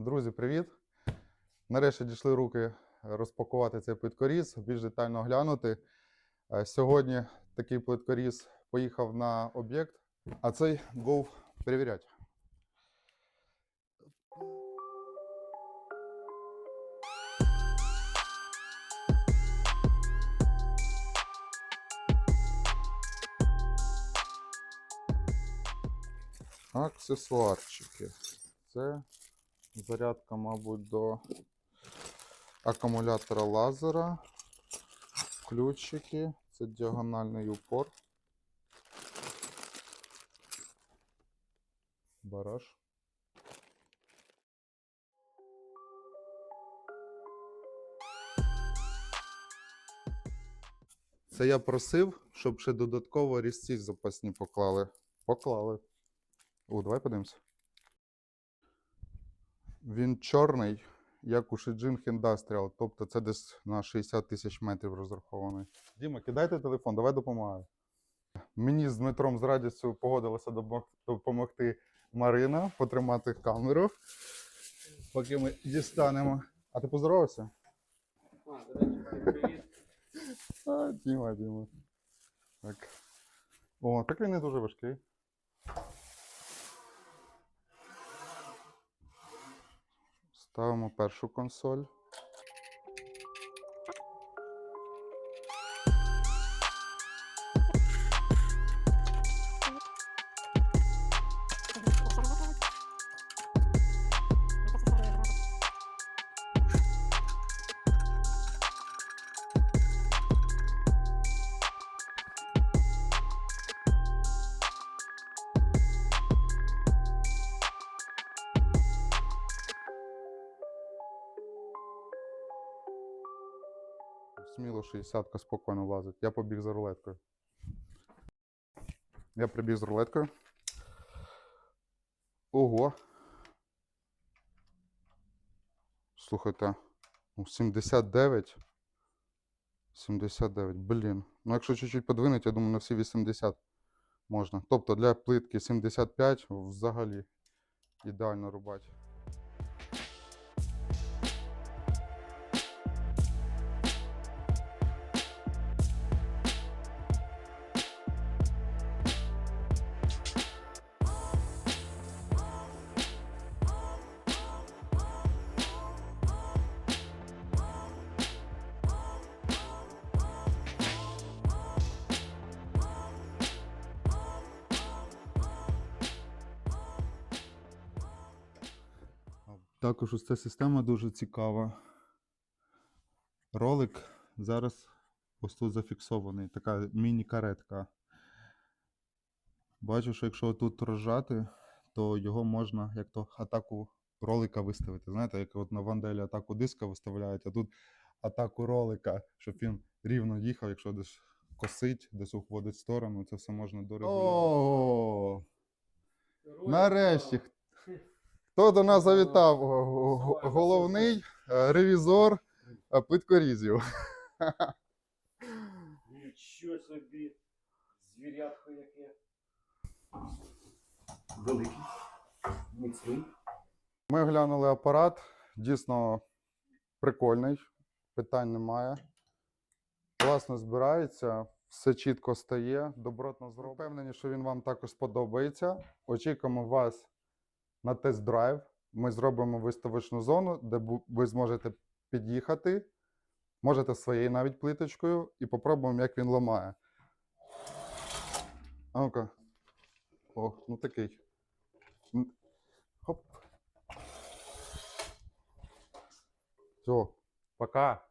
Друзі, привіт! Нарешті дійшли руки розпакувати цей плиткоріз, більш детально оглянути. Е, Сьогодні такий плиткоріз поїхав на об'єкт, а цей був перевіряти. Аксесуарчики. Це зарядка, мабуть, до акумулятора лазера. Ключики. Це діагональний упор. Бараж. Це я просив, щоб ще додатково різці запасні поклали. Поклали. О, давай подивимося. Він чорний, як у Shijing Industrial, тобто це десь на 60 тисяч метрів розрахований. Діма, кидайте телефон, давай допомагай. Мені з Дмитром з радістю погодилася допомогти Марина потримати камеру, поки ми дістанемо. А ти поздоровався? А, Діма, Діма. Так. О, так він не дуже важкий. Ставимо першу консоль. Сміло 60 спокійно влазить. Я побіг за рулеткою. Я прибіг з рулеткою. Ого. Слухайте, ну 79. 79, блін. Ну, якщо чуть-чуть подвинути, я думаю, на всі 80 можна. Тобто для плитки 75 взагалі ідеально рубати. Також ось ця система дуже цікава. Ролик зараз ось тут зафіксований, така міні-каретка. Бачу, що якщо тут розжати, то його можна як то атаку ролика виставити. Знаєте, як от на ванделі атаку диска виставляють, а тут атаку ролика, щоб він рівно їхав, якщо десь косить, десь уходить в сторону, це все можна дорегулювати. О, нарешті Хто до нас завітав? Го- го- Головний е, ревізор е, плиткорізів. Нічого собі. Звірятко яке. Великий. Міцний. Ми оглянули апарат. Дійсно прикольний, питань немає. Класно збирається, все чітко стає, добротно зроблено. Впевнені, що він вам також сподобається. Очікуємо вас на тест-драйв. Ми зробимо виставочну зону, де ви зможете під'їхати. Можете своєю навіть плиточкою і попробуємо, як він ламає. А ну-ка. О, ну такий. Хоп. Все, пока.